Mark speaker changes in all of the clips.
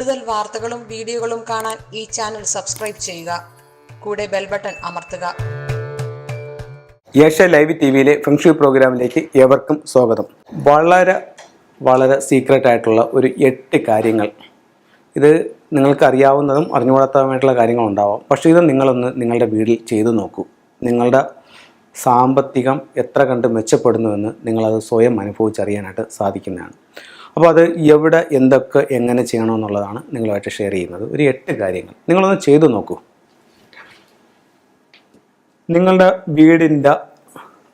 Speaker 1: കൂടുതൽ വാർത്തകളും വീഡിയോകളും കാണാൻ ഈ ചാനൽ സബ്സ്ക്രൈബ് ചെയ്യുക. കൂടെ ബെൽ ബട്ടൺ അമർത്തുക.
Speaker 2: ഏഷ്യ ലൈവ് ടി വിയിലെ ഫെങ്ഷു പ്രോഗ്രാമിലേക്ക് ഏവർക്കും സ്വാഗതം. വളരെ വളരെ സീക്രട്ട് ആയിട്ടുള്ള ഒരു എട്ട് കാര്യങ്ങൾ. ഇത് നിങ്ങൾക്ക് അറിയാവുന്നതും അറിഞ്ഞുകൂടാത്തതുമായിട്ടുള്ള കാര്യങ്ങളുണ്ടാവാം പക്ഷേ ഇത് നിങ്ങളൊന്ന് നിങ്ങളുടെ വീട്ടിൽ ചെയ്തു നോക്കൂ. നിങ്ങളുടെ സാമ്പത്തികം എത്ര കണ്ട് മെച്ചപ്പെടുന്നുവെന്ന് നിങ്ങളത് സ്വയം അനുഭവിച്ചറിയാനായിട്ട് സാധിക്കുന്നതാണ്. അപ്പോൾ അത് എവിടെ എന്തൊക്കെ എങ്ങനെ ചെയ്യണമെന്നുള്ളതാണ് നിങ്ങളുമായിട്ട് ഷെയർ ചെയ്യുന്നത്. ഒരു എട്ട് കാര്യങ്ങൾ. നിങ്ങളൊന്ന് ചെയ്തു നോക്കൂ. നിങ്ങളുടെ വീടിന്റെ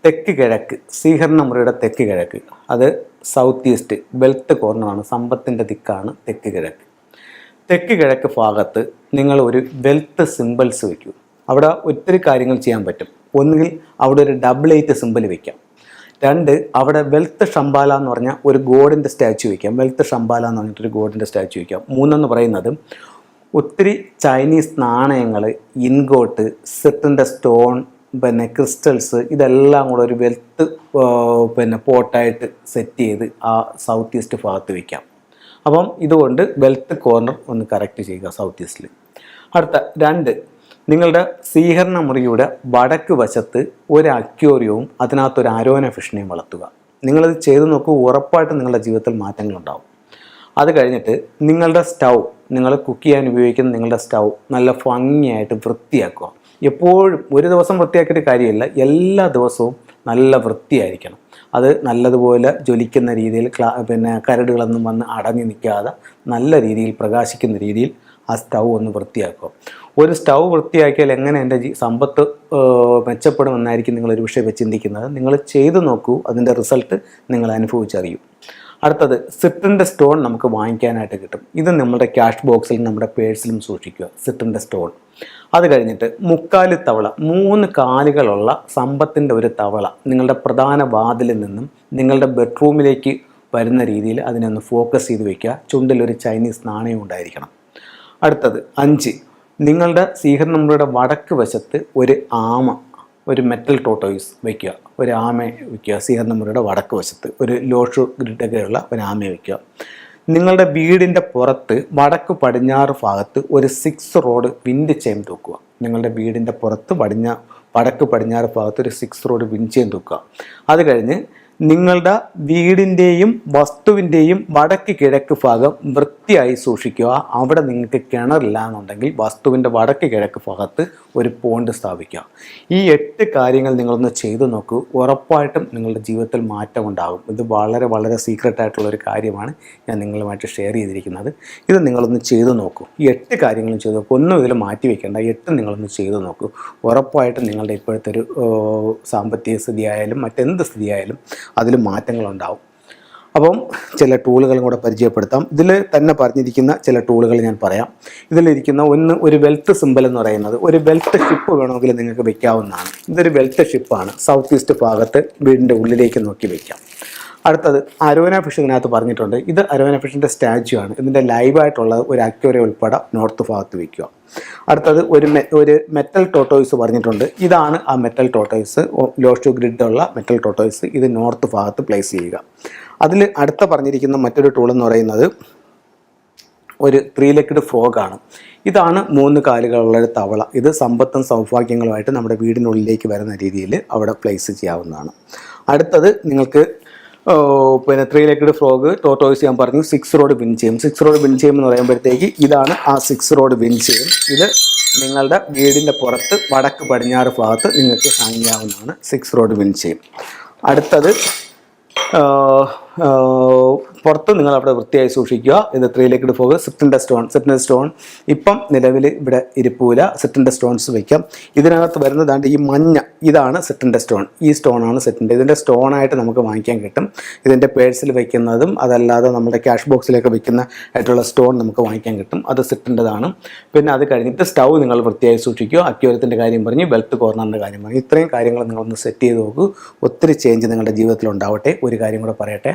Speaker 2: തെക്ക് കിഴക്ക് സ്വീകരണ മുറിയുടെ തെക്ക് കിഴക്ക് അത് സൗത്ത് ഈസ്റ്റ് വെൽത്ത് കോർണറാണ് സമ്പത്തിന്റെ ദിക്കാണ് തെക്ക് കിഴക്ക്. തെക്ക് കിഴക്ക് ഭാഗത്ത് നിങ്ങൾ ഒരു വെൽത്ത് സിമ്പിൾസ് വയ്ക്കൂ. അവിടെ ഒത്തിരി കാര്യങ്ങൾ ചെയ്യാൻ പറ്റും. ഒന്നുകിൽ അവിടെ ഒരു ഡബിൾ എയ്റ്റ് സിമ്പിൾ വയ്ക്കാം. രണ്ട് അവിടെ വെൽത്ത് ഷംബാല എന്ന് പറഞ്ഞ ഒരു ഗോഡിന്റെ സ്റ്റാച്ചു വയ്ക്കാം. വെൽത്ത് ഷംബാല എന്ന് പറഞ്ഞിട്ടൊരു ഗോഡിന്റെ സ്റ്റാച്ചു വയ്ക്കാം. മൂന്നെന്ന് പറയുന്നത് ഒത്തിരി ചൈനീസ് നാണയങ്ങൾ ഇൻഗോട്ട് സെറ്റിന്റെ സ്റ്റോൺ പിന്നെ ക്രിസ്റ്റൽസ് ഇതെല്ലാം കൂടെ ഒരു വെൽത്ത് പിന്നെ പോട്ടായിട്ട് സെറ്റ് ചെയ്ത് ആ സൗത്ത് ഈസ്റ്റ് ഭാഗത്ത് വയ്ക്കാം. അപ്പം ഇതുകൊണ്ട് വെൽത്ത് കോർണർ ഒന്ന് കറക്റ്റ് ചെയ്യുക സൗത്ത് ഈസ്റ്റിൽ അടുത്ത രണ്ട് നിങ്ങളുടെ സ്വീകരണ മുറിയുടെ വടക്ക് വശത്ത് ഒരു അക്യോറിയവും അതിനകത്തൊരു ആരോന ഫിഷിനെയും വളർത്തുക. നിങ്ങളത് ചെയ്തു നോക്കൂ ഉറപ്പായിട്ടും നിങ്ങളുടെ ജീവിതത്തിൽ മാറ്റങ്ങൾ മാറ്റങ്ങളുണ്ടാവും. അത് കഴിഞ്ഞിട്ട് നിങ്ങളുടെ സ്റ്റൗ നിങ്ങൾ കുക്ക് ചെയ്യാൻ ഉപയോഗിക്കുന്ന നിങ്ങളുടെ സ്റ്റൗ നല്ല ഭംഗിയായിട്ട് വൃത്തിയാക്കുക. എപ്പോഴും ഒരു ദിവസം വൃത്തിയാക്കിയിട്ട് കാര്യമില്ല എല്ലാ ദിവസവും നല്ല വൃത്തിയായിരിക്കണം. അത് നല്ലതുപോലെ ജ്വലിക്കുന്ന രീതിയിൽ ക്ലാ പിന്നെ കരടുകളൊന്നും വന്ന് അടഞ്ഞു നിൽക്കാതെ നല്ല രീതിയിൽ പ്രകാശിക്കുന്ന രീതിയിൽ ആ സ്റ്റൗ ഒന്ന് വൃത്തിയാക്കുക. ഒരു സ്റ്റൗ വൃത്തിയാക്കിയാൽ എങ്ങനെ എന്റെ സമ്പത്ത് മെച്ചപ്പെടുമെന്നായിരിക്കും നിങ്ങൾ ഒരു വിഷയം ചിന്തിക്കുന്നത്. നിങ്ങൾ ചെയ്തു നോക്കൂ അതിന്റെ റിസൾട്ട് നിങ്ങൾ അനുഭവിച്ചറിയൂ. അടുത്തത് സിട്ടിന്റെ സ്റ്റോൺ നമുക്ക് വാങ്ങിക്കാനായിട്ട് കിട്ടും. ഇത് നമ്മുടെ ക്യാഷ് ബോക്സിലും നമ്മുടെ പേഴ്സിലും സൂക്ഷിക്കുക സിട്ടിന്റെ സ്റ്റോൺ. അത് കഴിഞ്ഞിട്ട് മുക്കാലി തവള മൂന്ന് കാലുകളുള്ള സമ്പത്തിന്റെ ഒരു തവള നിങ്ങളുടെ പ്രധാന വാതിലിൽ നിന്നും നിങ്ങളുടെ ബെഡ്റൂമിലേക്ക് വരുന്ന രീതിയിൽ അതിനെ ഒന്ന് ഫോക്കസ് ചെയ്ത് വയ്ക്കുക ചുണ്ടിലൊരു ചൈനീസ് നാണയം ഉണ്ടായിരിക്കണം. അടുത്തത് അഞ്ച് നിങ്ങളുടെ സീഹർ മുറിയുടെ വടക്ക് വശത്ത് ഒരു ആമ ഒരു മെറ്റൽ ടോട്ടോയിസ് വയ്ക്കുക ഒരു ആമ വയ്ക്കുക സീഹർ മുറിയുടെ വടക്ക് വശത്ത്. ഒരു ലോഷു ഗ്രിഡൊക്കെയുള്ള ഒരു ആമയെ വയ്ക്കുക നിങ്ങളുടെ വീടിന്റെ പുറത്ത് വടക്ക് പടിഞ്ഞാറ് ഭാഗത്ത് ഒരു സിക്സ് റോഡ് വിൻഡ് ചെയിൻ തൂക്കുക. നിങ്ങളുടെ വീടിന്റെ പുറത്ത് പടിഞ്ഞാ വടക്ക് പടിഞ്ഞാറ് ഭാഗത്ത് ഒരു സിക്സ് റോഡ് വിൻഡ് ചെയിൻ തൂക്കുക. അത് കഴിഞ്ഞ് നിങ്ങളുടെ വീടിന്റെയും വസ്തുവിന്റെയും വടക്ക് കിഴക്ക് ഭാഗം വൃത്തിയായി സൂക്ഷിക്കുക. അവിടെ നിങ്ങൾക്ക് കിണറില്ല എന്നുണ്ടെങ്കിൽ വസ്തുവിന്റെ വടക്ക് കിഴക്ക് ഭാഗത്ത് ഒരു പോണ്ട് സ്ഥാപിക്കുക. ഈ എട്ട് കാര്യങ്ങൾ നിങ്ങളൊന്ന് ചെയ്തു നോക്കൂ. ഉറപ്പായിട്ടും നിങ്ങളുടെ ജീവിതത്തിൽ മാറ്റം ഉണ്ടാകും. ഇത് വളരെ വളരെ സീക്രട്ട് ആയിട്ടുള്ള ഒരു കാര്യമാണ് ഞാൻ നിങ്ങളുമായിട്ട് ഷെയർ ചെയ്തിരിക്കുന്നത്. ഇത് നിങ്ങളൊന്ന് ചെയ്തു നോക്കൂ. ഈ എട്ട് കാര്യങ്ങളും ചെയ്തു നോക്കൂ. ഒന്നും ഇതിൽ മാറ്റി വെക്കേണ്ട. എട്ട് നിങ്ങളൊന്ന് ചെയ്തു നോക്കൂ. ഉറപ്പായിട്ടും നിങ്ങളുടെ ഇപ്പോഴത്തെ ഒരു സാമ്പത്തിക സ്ഥിതി ആയാലും മറ്റെന്ത് സ്ഥിതിയായാലും അതിൽ മാറ്റങ്ങളുണ്ടാവും. അപ്പം ചില ടൂളുകളും കൂടെ പരിചയപ്പെടുത്താം. ഇതിൽ തന്നെ പറഞ്ഞിരിക്കുന്ന ചില ടൂളുകൾ ഞാൻ പറയാം. ഇതിലിരിക്കുന്ന ഒന്ന് ഒരു വെൽത്ത് സിമ്പൽ എന്ന് പറയുന്നത് ഒരു വെൽത്ത് ഷിപ്പ് വേണമെങ്കിൽ നിങ്ങൾക്ക് വെക്കാവുന്നതാണ്. ഇതൊരു വെൽത്ത് ഷിപ്പാണ് സൗത്ത് ഈസ്റ്റ് ഭാഗത്ത് വീടിന്റെ ഉള്ളിലേക്ക് നോക്കി വെക്കാം. അടുത്തത് അരോന ഫിഷ് ഇതിനകത്ത് പറഞ്ഞിട്ടുണ്ട്. ഇത് അരോന ഫിഷിന്റെ സ്റ്റാച്യു ആണ്. ഇതിന്റെ ലൈവായിട്ടുള്ള ഒരു അക്യൂര ഉൾപ്പെടെ നോർത്ത് ഭാഗത്ത് വയ്ക്കുക അടുത്തത് ഒരു ഒരു മെറ്റൽ ടോട്ടോയ്സ് പറഞ്ഞിട്ടുണ്ട്. ഇതാണ് ആ മെറ്റൽ ടോട്ടോയ്സ് ലോഷു ഗ്രിഡുള്ള മെറ്റൽ ടോട്ടോയ്സ് ഇത് നോർത്ത് ഭാഗത്ത് പ്ലേസ് ചെയ്യുക. അതിൽ അടുത്ത പറഞ്ഞിരിക്കുന്ന മറ്റൊരു ടൂൾ എന്ന് പറയുന്നത് ഒരു ത്രീ ലെഗ്ഡ് ഫ്രോഗാണ് ഇതാണ് മൂന്ന് കാലുകളുള്ള ഒരു തവള. ഇത് സമ്പത്തും സൗഭാഗ്യങ്ങളുമായിട്ട് നമ്മുടെ വീടിനുള്ളിലേക്ക് വരുന്ന രീതിയിൽ അവിടെ പ്ലേസ് ചെയ്യാവുന്നതാണ്. അടുത്തത് നിങ്ങൾക്ക് പിന്നെ ത്രീ ലെഗ്ഡ് ഫ്രോഗ് ടോട്ടോയ്സ് ഞാൻ പറഞ്ഞു സിക്സ് റോഡ് വിൻ ചെയ്യും സിക്സ് റോഡ് വിൻ ചെയ്യും എന്ന് പറയുമ്പോഴത്തേക്ക് ഇതാണ് ആ സിക്സ് റോഡ് വിൻ ചെയ്യും ഇത് നിങ്ങളുടെ വീടിന്റെ പുറത്ത് വടക്ക് പടിഞ്ഞാറ് ഭാഗത്ത് നിങ്ങൾക്ക് ഹാങ് ചെയ്യാവുന്നതാണ് സിക്സ് റോഡ് വിൻ ചെയ്യും അടുത്തത് പുറത്ത് നിങ്ങൾ അവിടെ വൃത്തിയായി സൂക്ഷിക്കുക. ഇത് ത്രീയിലേക്ക് ഇട്ട് പോകുക സിറ്റിന്റെ സ്റ്റോൺ സിറ്റിന്റെ സ്റ്റോൺ ഇപ്പം നിലവിൽ ഇവിടെ ഇരിപ്പൂല. സിറ്റിന്റെ സ്റ്റോൺസ് വയ്ക്കാം ഇതിനകത്ത് വരുന്നതാണ്ട് ഈ മഞ്ഞ ഇതാണ് സിറ്റിന്റെ സ്റ്റോൺ ഈ സ്റ്റോണാണ് സെറ്റിന്റെ. ഇതിന്റെ സ്റ്റോണായിട്ട് നമുക്ക് വാങ്ങിക്കാൻ കിട്ടും. ഇതിന്റെ പേഴ്സിൽ വയ്ക്കുന്നതും അതല്ലാതെ നമ്മുടെ ക്യാഷ് ബോക്സിലേക്ക് വയ്ക്കുന്ന ആയിട്ടുള്ള സ്റ്റോൺ നമുക്ക് വാങ്ങിക്കാൻ കിട്ടും. അത് സിറ്റിന്റെതാണ്. പിന്നെ അത് കഴിഞ്ഞിട്ട് സ്റ്റൗ നിങ്ങൾ വൃത്തിയായി സൂക്ഷിക്കുക. അക്യൂരത്തിന്റെ കാര്യം പറഞ്ഞ് വെൽത്ത് കോർണറിന്റെ കാര്യം പറഞ്ഞു. ഇത്രയും കാര്യങ്ങൾ നിങ്ങളൊന്ന് സെറ്റ് ചെയ്ത് നോക്കൂ. ഒത്തിരി ചേഞ്ച് നിങ്ങളുടെ ജീവിതത്തിൽ ഉണ്ടാവട്ടെ ഒരു കാര്യം കൂടെ പറയട്ടെ.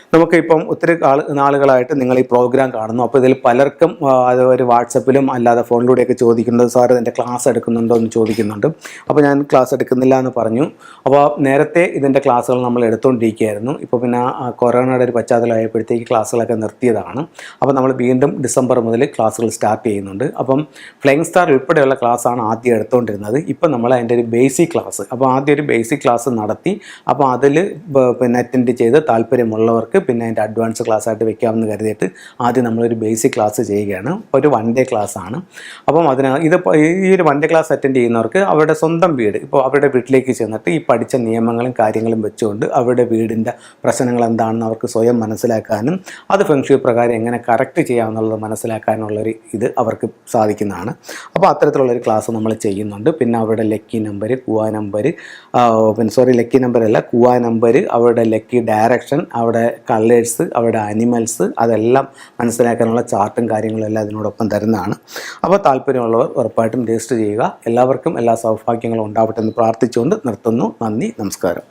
Speaker 2: നമുക്ക് ഇപ്പം ഒത്തിരി നാളുകളായിട്ട് നിങ്ങൾ ഈ പ്രോഗ്രാം കാണുന്നു. അപ്പോൾ ഇതിൽ പലർക്കും അത് ഒരു വാട്സപ്പിലും അല്ലാതെ ഫോണിലൂടെയൊക്കെ ചോദിക്കുന്നത് സാർ ഇതിന്റെ ക്ലാസ് എടുക്കുന്നുണ്ടോ? എന്ന് ചോദിക്കുന്നുണ്ട്. അപ്പോൾ ഞാൻ ക്ലാസ് എടുക്കുന്നില്ല എന്ന് പറഞ്ഞു. അപ്പോൾ നേരത്തെ ഇതിന്റെ ക്ലാസ്സുകൾ നമ്മൾ എടുത്തുകൊണ്ടിരിക്കുകയായിരുന്നു ഇപ്പോൾ പിന്നെ കൊറോണയുടെ ഒരു പശ്ചാത്തലമായപ്പോഴത്തേക്ക് ക്ലാസ്സുകളൊക്കെ നിർത്തിയതാണ്. അപ്പോൾ നമ്മൾ വീണ്ടും ഡിസംബർ മുതൽ ക്ലാസ്സുകൾ സ്റ്റാർട്ട് ചെയ്യുന്നുണ്ട്. അപ്പം ഫ്ലൈങ് സ്റ്റാർ ഉൾപ്പെടെയുള്ള ക്ലാസ്സാണ് ആദ്യം എടുത്തുകൊണ്ടിരുന്നത് ഇപ്പം നമ്മൾ അതിന്റെ ഒരു ബേസിക് ക്ലാസ് അപ്പോൾ ആദ്യം ഒരു ബേസിക് ക്ലാസ് നടത്തി അപ്പോൾ അതിൽ പിന്നെ അറ്റൻഡ് ചെയ്ത് താല്പര്യമുള്ളവർക്ക് പിന്നെ അതിന്റെ അഡ്വാൻസ് ക്ലാസ് ആയിട്ട് വെക്കാമെന്ന് കരുതിയിട്ട് ആദ്യം നമ്മളൊരു ബേസിക് ക്ലാസ് ചെയ്യുകയാണ്. ഒരു വൺ ഡേ ക്ലാസ് ആണ്. അപ്പം അതിന് ഇത് ഈ ഒരു വൺ ഡേ ക്ലാസ് അറ്റൻഡ് ചെയ്യുന്നവർക്ക് അവരുടെ സ്വന്തം വീട് ഇപ്പോൾ അവരുടെ വീട്ടിലേക്ക് ചെന്നിട്ട് ഈ പഠിച്ച നിയമങ്ങളും കാര്യങ്ങളും വെച്ചുകൊണ്ട് അവരുടെ വീടിന്റെ പ്രശ്നങ്ങൾ എന്താണെന്ന് അവർക്ക് സ്വയം മനസ്സിലാക്കാനും അത് ഫെങ്ഷു പ്രകാരം എങ്ങനെ കറക്റ്റ് ചെയ്യാമെന്നുള്ളത് മനസ്സിലാക്കാനുള്ളൊരു ഇത് അവർക്ക് സാധിക്കുന്നതാണ്. അപ്പോൾ അത്തരത്തിലുള്ളൊരു ക്ലാസ് നമ്മൾ ചെയ്യുന്നുണ്ട്. പിന്നെ അവരുടെ ലക്കി നമ്പർ കുവാ നമ്പർ പിന്നെ സോറി ലക്കി നമ്പർ അല്ല കുവാ നമ്പർ അവരുടെ ലക്കി ഡയറക്ഷൻ അവിടെ കളേഴ്സ് അവരുടെ അനിമൽസ് അതെല്ലാം മനസ്സിലാക്കാനുള്ള ചാർട്ടും കാര്യങ്ങളും എല്ലാം അതിനോടൊപ്പം തരുന്നതാണ്. അപ്പോൾ താല്പര്യമുള്ളവർ ഉറപ്പായിട്ടും രജിസ്റ്റർ ചെയ്യുക. എല്ലാവർക്കും എല്ലാ സൗഭാഗ്യങ്ങളും ഉണ്ടാവട്ടെ എന്ന് പ്രാർത്ഥിച്ചുകൊണ്ട് നിർത്തുന്നു. നന്ദി നമസ്കാരം.